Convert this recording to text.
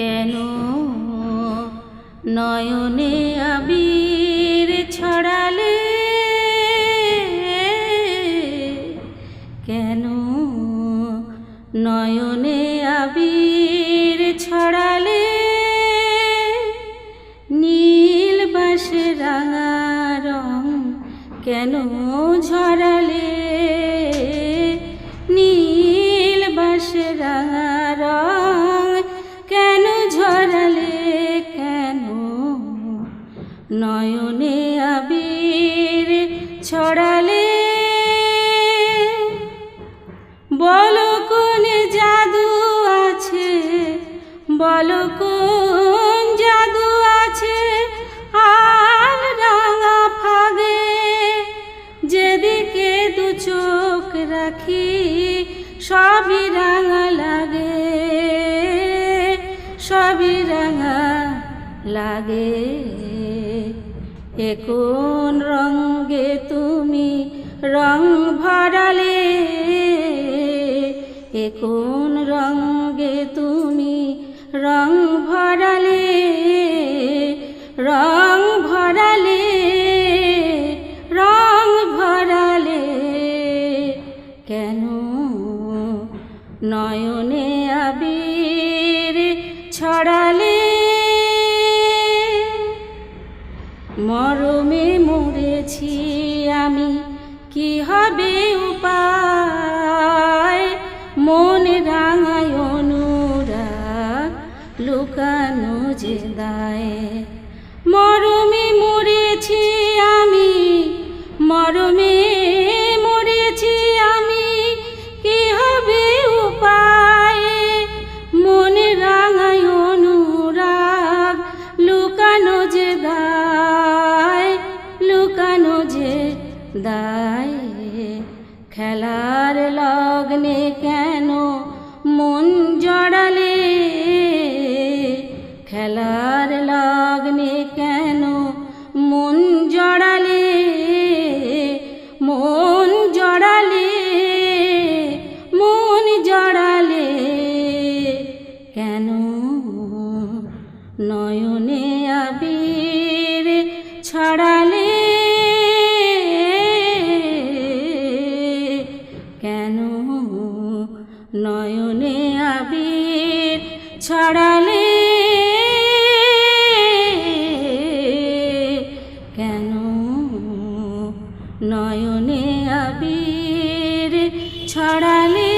কেন? নয়নে আবির ছড়ালে কেন? নয়নে আবির ছড়ালে নীল বাসে রাঙা রং কেন ঝরালে? নীল বাসে রাঙা নয়নে আবির ছড়ালে। বলো কোন জাদু আছে, বলো কোন জাদু আছে আর রাঙা ফাগে যেদিকে দু চোখ রাখি, সবই রাঙা লাগে, সবই রাঙা লাগে। এ কোন রঙ্গে তুমি রং ভরালে এ কোন রঙ্গে তুমি রং ভরালে রং ভরালে রং ভরালে। কেন নয়নে আবির ছড়ালে মরমে মরেছি আমি কি হবে উপায়? মন রাঙায় অনুরা লুকানো যে দায়। দায়। খেলার লগ্নে কেন মন জড়ালে? খেলার লগ্নে কেন মন জড়ালে? মন জড়ালে মন জড়ালে। কেন নয়নে আবির ছড়ালে কেন নয়নে আবির ছড়ালে